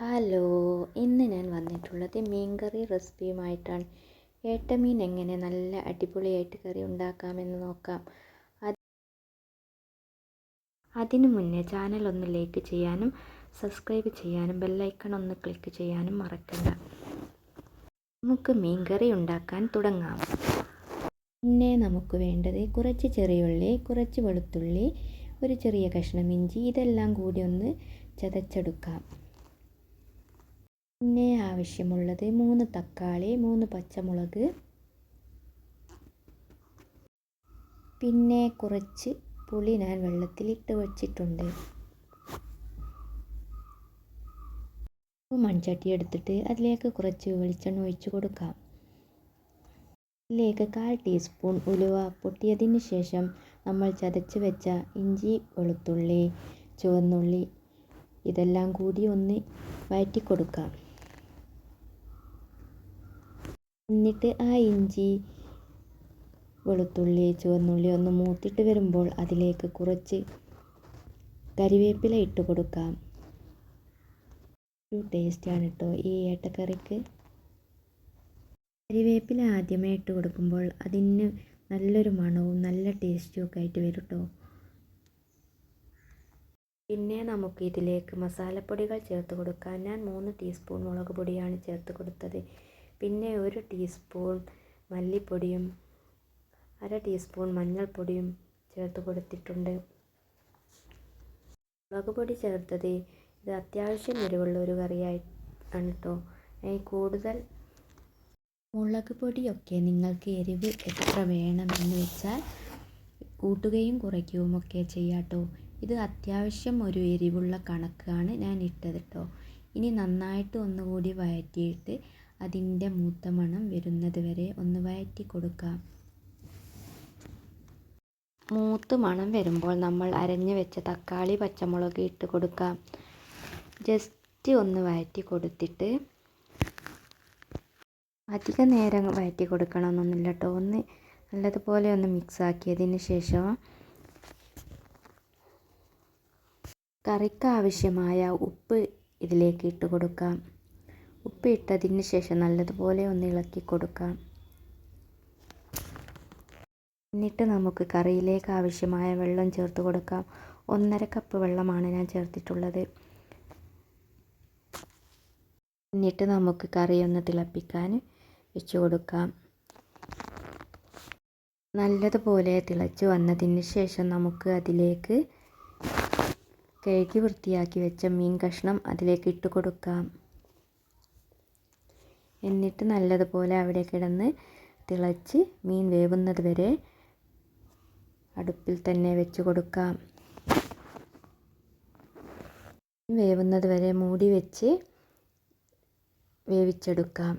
Hello ഇന്ന് ഞാൻ വന്നിട്ടുള്ളത് മീൻകറി റെസിപ്പിയുമായിട്ടാണ്. ഏട്ടമീൻ എങ്ങനെ നല്ല അടിപൊളിയായിട്ട് കറി ഉണ്ടാക്കാമെന്ന് നോക്കാം. അത് അതിനു മുന്നേ ചാനൽ ഒന്ന് ലൈക്ക് ചെയ്യാനും സബ്സ്ക്രൈബ് ചെയ്യാനും ബെല്ലൈക്കൺ ഒന്ന് ക്ലിക്ക് ചെയ്യാനും മറക്കണ്ട. നമുക്ക് മീൻകറി ഉണ്ടാക്കാൻ തുടങ്ങാം. പിന്നെ നമുക്ക് വേണ്ടത് കുറച്ച് ചെറിയുള്ളി കുറച്ച് വെളുത്തുള്ളി ഒരു ചെറിയ കഷ്ണം ഇഞ്ചി ഇതെല്ലാം കൂടി ഒന്ന് ചതച്ചെടുക്കാം. പിന്നെ ആവശ്യമുള്ളത് മൂന്ന് തക്കാളി മൂന്ന് പച്ചമുളക്. പിന്നെ കുറച്ച് പുളി ഞാൻ വെള്ളത്തിലിട്ട് വച്ചിട്ടുണ്ട്. മൺചട്ടി എടുത്തിട്ട് അതിലേക്ക് കുറച്ച് വെളിച്ചെണ്ണ ഒഴിച്ച് കൊടുക്കാം. ഇതിലേക്ക് കാൽ ടീസ്പൂൺ ഉലുവ പൊട്ടിയതിന് ശേഷം നമ്മൾ ചതച്ച് വെച്ച ഇഞ്ചി വെളുത്തുള്ളി ചുവന്നുള്ളി ഇതെല്ലാം കൂടി ഒന്ന് വഴറ്റി കൊടുക്കാം എന്നിട്ട് ആ ഇഞ്ചി വെളുത്തുള്ളി ചുവന്നുള്ളി ഒന്ന് മൂത്തിട്ട് വരുമ്പോൾ അതിലേക്ക് കുറച്ച് കരിവേപ്പില ഇട്ട് കൊടുക്കാം. ഒരു ടേസ്റ്റാണ് കേട്ടോ ഈ ഏട്ടക്കറിക്ക് കരിവേപ്പില ആദ്യമേ ഇട്ട് കൊടുക്കുമ്പോൾ അതിന് നല്ലൊരു മണവും നല്ല ടേസ്റ്റും ഒക്കെ ആയിട്ട് വരും കേട്ടോ പിന്നെ നമുക്ക് ഇതിലേക്ക് മസാലപ്പൊടികൾ ചേർത്ത് കൊടുക്കാം. ഞാൻ മൂന്ന് ടീസ്പൂൺ മുളക് പൊടിയാണ് ചേർത്ത് കൊടുത്തത്. പിന്നെ ഒരു ടീസ്പൂൺ മല്ലിപ്പൊടിയും അര ടീസ്പൂൺ മഞ്ഞൾപ്പൊടിയും ചേർത്ത് കൊടുത്തിട്ടുണ്ട്. മുളക് പൊടി ചേർത്തത് ഇത് അത്യാവശ്യം എരിവുള്ള ഒരു കറിയായി ആണ് കേട്ടോ കൂടുതൽ മുളക് പൊടിയൊക്കെ നിങ്ങൾക്ക് എരിവ് എത്ര വേണമെന്ന് വെച്ചാൽ കൂട്ടുകയും കുറയ്ക്കുകയും ഒക്കെ ചെയ്യാം കേട്ടോ ഇത് അത്യാവശ്യം ഒരു എരിവുള്ള കണക്കാണ് ഞാൻ ഇട്ടത് കേട്ടോ ഇനി നന്നായിട്ട് ഒന്നുകൂടി വഴറ്റിയിട്ട് അതിന്റെ മൂത്ത മണം വരുന്നത് വരെ ഒന്ന് വഴറ്റി കൊടുക്കാം. മൂത്ത് മണം വരുമ്പോൾ നമ്മൾ അരഞ്ഞു വെച്ച തക്കാളി പച്ചമുളക് ഇട്ട് കൊടുക്കാം. ജസ്റ്റ് ഒന്ന് വഴറ്റി കൊടുത്തിട്ട് അധിക നേരം വഴറ്റി കൊടുക്കണമെന്നൊന്നുമില്ല കേട്ടോ ഒന്ന് നല്ലതുപോലെ ഒന്ന് മിക്സ് ആക്കിയതിന് ശേഷം കറിക്ക് ആവശ്യമായ ഉപ്പ് ഇതിലേക്ക് ഇട്ട് കൊടുക്കാം. ഉപ്പ് ഇട്ടതിന് ശേഷം നല്ലതുപോലെ ഒന്ന് ഇളക്കി കൊടുക്കാം. എന്നിട്ട് നമുക്ക് കറിയിലേക്ക് ആവശ്യമായ വെള്ളം ചേർത്ത് കൊടുക്കാം. ഒന്നര കപ്പ് വെള്ളമാണ് ഞാൻ ചേർത്തിട്ടുള്ളത്. എന്നിട്ട് നമുക്ക് കറി ഒന്ന് തിളപ്പിക്കാൻ വെച്ച് കൊടുക്കാം. നല്ലതുപോലെ തിളച്ചു വന്നതിന് ശേഷം നമുക്ക് അതിലേക്ക് കഴുകി വൃത്തിയാക്കി വെച്ച മീൻ കഷ്ണം അതിലേക്ക് ഇട്ട് കൊടുക്കാം. എന്നിട്ട് നല്ലതുപോലെ അവിടെ കിടന്ന് തിളച്ച് മീൻ വേവുന്നത് വരെ അടുപ്പിൽ തന്നെ വെച്ച് കൊടുക്കാം. വേവുന്നത് വരെ മൂടി വെച്ച് വേവിച്ചെടുക്കാം.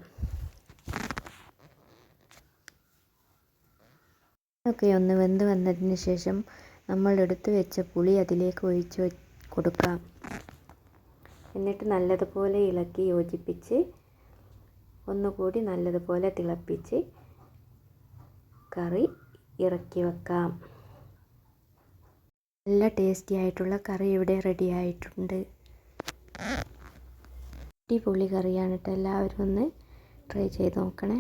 ഒക്കെ ഒന്ന് വെന്ത് വന്നതിന് ശേഷം നമ്മൾ എടുത്തു വെച്ച പുളി അതിലേക്ക് ഒഴിച്ച് കൊടുക്കാം. എന്നിട്ട് നല്ലതുപോലെ ഇളക്കി യോജിപ്പിച്ച് ഒന്നുകൂടി നല്ലതുപോലെ തിളപ്പിച്ച് കറി ഇറക്കി വെക്കാം. നല്ല ടേസ്റ്റി ആയിട്ടുള്ള കറി ഇവിടെ റെഡി ആയിട്ടുണ്ട്. അടിപൊളി കറിയാണ് കേട്ടോ. എല്ലാവരും ഒന്ന് ട്രൈ ചെയ്ത് നോക്കണേ.